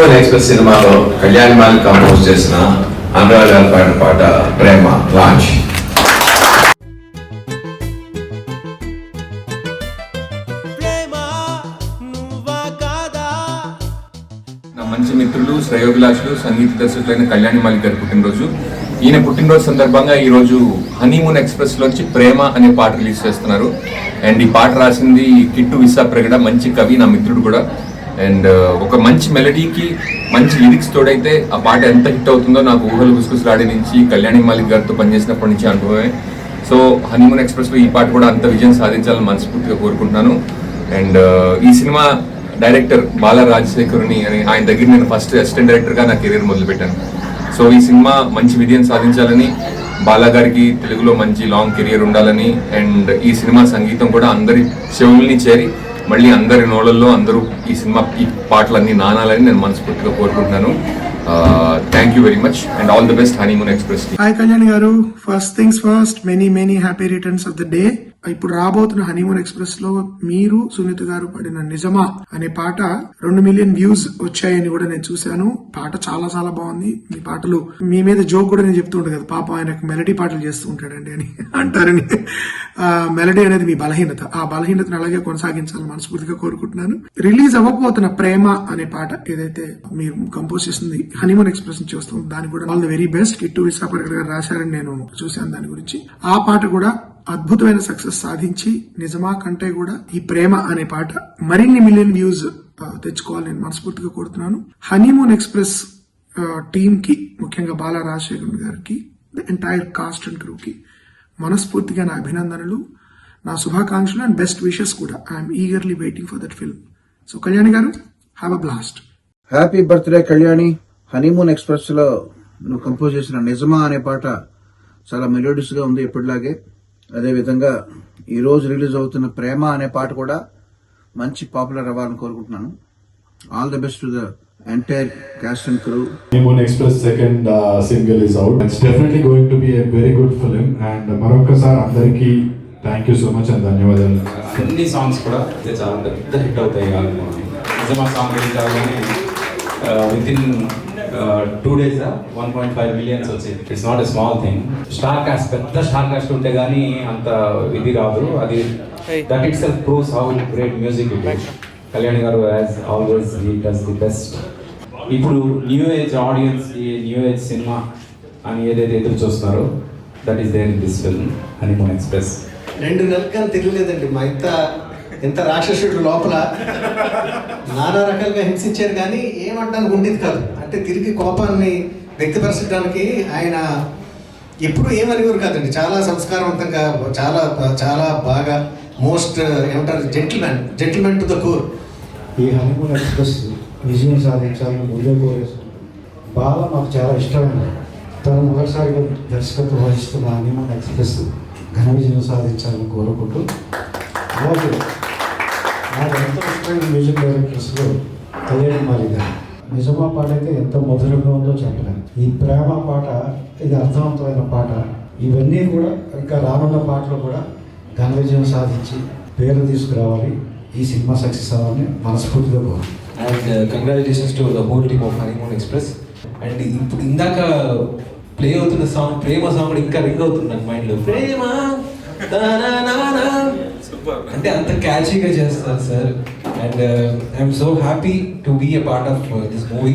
Express సినిమాలో Kalyan mall compose చేసిన అనురాగ్ గారి పాడిన పాట ప్రేమ లాంచ్. ప్రేమ నువ్వా కాదా? నా మంచి మిత్రులు శ్రేయోభిలాషులు సంగీత దర్శకులైన కళ్యాణి మాలిక్ గారి పుట్టినరోజు. ఈయన పుట్టినరోజు సందర్భంగా ఈ రోజు హనీమూన్ ఎక్స్ప్రెస్ లోంచి ప్రేమ అనే పాట రిలీజ్ చేస్తున్నారు. అండ్ ఈ పాట రాసింది కిట్టు విసా ప్రగడ మంచి కవి నా మిత్రుడు కూడా. అండ్ uh, ఒక మంచి మెలడీకి మంచి లిరిక్స్ తోడైతే ఆ పాట ఎంత హిట్ అవుతుందో నాకు ఊహలు గుసగుసలాడి నుంచి కళ్యాణి మాలిక్ గారితో పనిచేసినప్పటి నుంచి అనుభవమే. సో హనీమూన్ ఎక్స్ప్రెస్లో ఈ పాట కూడా అంత విజయం సాధించాలని మనస్ఫూర్తిగా కోరుకుంటున్నాను. అండ్ uh, ఈ సినిమా డైరెక్టర్ బాల రాజశేఖరుని అని ఆయన దగ్గర నేను ఫస్ట్ అసిస్టెంట్ డైరెక్టర్గా నా కెరీర్ మొదలుపెట్టాను. సో ఈ సినిమా మంచి విజయం సాధించాలని బాలా గారికి తెలుగులో మంచి లాంగ్ కెరియర్ ఉండాలని అండ్ ఈ సినిమా సంగీతం కూడా అందరి చెవుల్ని చేరి మళ్ళీ అందరి నోళ్ళల్లో అందరూ ఈ సినిమా ఈ పాటలన్నీ నానాలని నేను మనస్ఫూర్తిగా కోరుకుంటున్నాను. Thank you very much and all the best honeymoon express hi Kalyan garu first things first many many happy returns of the day ఇప్పుడు రాబోతున్న హనీమూన్ ఎక్స్ప్రెస్లో మీరు సునీత గారు పడిన నిజమా అనే పాట రెండు మిలియన్ వ్యూస్ వచ్చాయని కూడా నేను చూశాను. పాట చాలా చాలా బాగుంది. మీ పాటలు మీ మీద జోక్ కూడా నేను చెప్తూ ఉంటాను కదా పాప ఆయనకు మెలడీ పాటలు చేస్తూ ఉంటాడండి అని అంటారని. మెలడీ అనేది మీ బలహీనత. ఆ బలహీనతను అలాగే కొనసాగించాలని మనస్ఫూర్తిగా కోరుకుంటున్నాను. రిలీజ్ అవ్వబోతున్న ప్రేమ అనే పాట ఏదైతే మీరు కంపోజ్ చేసింది హనీమూన్ ఎక్స్ప్రెస్ నుంచి వస్తుంది దాని కూడా ఆల్ ద వెరీ బెస్ట్ ఇటు విశాఖపట్నం గారు రాశారని నేను చూశాను దాని గురించి. ఆ పాట కూడా అద్భుతమైన సక్సెస్ సాధించి నిజమా కంటే కూడా ఈ ప్రేమ అనే పాట మరిన్ని మిలియన్ వ్యూస్ తెచ్చుకోవాలని నేను మనస్ఫూర్తిగా కోరుతున్నాను. హనీమూన్ ఎక్స్ప్రెస్ టీమ్కి ముఖ్యంగా బాలా రాజశేఖర్ గారికి the entire cast and crew కి మనస్ఫూర్తిగా నా అభినందనలు నా శుభాకాంక్షలు అండ్ బెస్ట్ విషెస్ కూడా. I'm eagerly waiting for that film so Kalyani garu have a blast happy birthday Kalyani honeymoon ఎక్స్ప్రెస్లో నువ్వు కంపోజ్ చేసిన నిజమా అనే పాట చాలా మెలోడియస్గా ఉంది ఎప్పటిలాగే. అదే విధంగా ఈ రోజు రిలీజ్ అవుతున్న ప్రేమ అనే పాట కూడా మంచి పాపులర్ అవ్వాలని కోరుకుంటున్నాను. All the best to the entire cast and crew Express second uh, single is out. It's definitely going to be a very good film. And మరొకసారి అందరికీ thank you so much and ధన్యవాదాలు. అన్ని songs కూడా అయితే చాలా పెద్ద hit అవుతాయి album నిజమా song release with in two days one point five millions వచ్చింది. It's not a small thing star cast పెద్ద స్టార్ కాస్ట్ ఉంటే కానీ అంత ఇది రాదు. అది that itself proves how great music it Kalyan garu as always he does the best ఇప్పుడు new age audience ఈ న్యూ ఏజ్ సినిమా అని ఏదైతే ఎదురు చూస్తున్నారో that is there in this film honeymoon express రెండు నెలలు కానీ తిరగలేదండి. మా ఇంత ఇంత రాక్షసుడు లోపల నానా రకాలుగా హింసించారు కానీ ఏమంటానికి ఉండేది కాదు. అంటే తిరిగి కోపాన్ని వ్యక్తపరచడానికి ఆయన ఎప్పుడు ఏమనేవారు కాదండి. చాలా సంస్కారవంతంగా చాలా చాలా బాగా మోస్ట్ ఏమంటారు gentlemen gentlemen to the core ఈ హనీమూన్ ఎక్స్ప్రెస్ విజయం సాధించాలని ముందే కోరేస్తుంది బాల మాకు చాలా ఇష్టమైన తను మొదటిసారిగా దర్శకత్వం వహిస్తున్న హనీమూన్ ఎక్స్ప్రెస్ ఘన విజయం సాధించాలని కోరుకుంటూ అలాగే నాకు ఎంతో ఇష్టమైన మ్యూజిక్ డైరెక్టర్స్లో కళ్యాణ్ మాలి గారు. నిజమా పాట అయితే ఎంత మధురంగా ఉందో చెప్పలేను ఈ ప్రేమ పాట ఇది అర్థవంతమైన పాట. ఇవన్నీ కూడా ఇంకా రానున్న పాటలు కూడా ఘన విజయం సాధించి పేరు తీసుకురావాలి ఈ సినిమా సక్సెస్ అవ్వాలని మనస్ఫూర్తిగా కోరుకుంటున్నాను. And congratulations to the whole team of honeymoon express and ఇప్పుడు ఇందాక ప్లే అవుతున్న సాంగ్ ప్రేమ సాంగ్ కూడా ఇంకా రింగ్ అవుతుంది నాకు మైండ్లో ప్రేమ తానానానా. అంటే అంత క్యాచీగా చేస్తారు sir and I'm so happy to be a part of this movie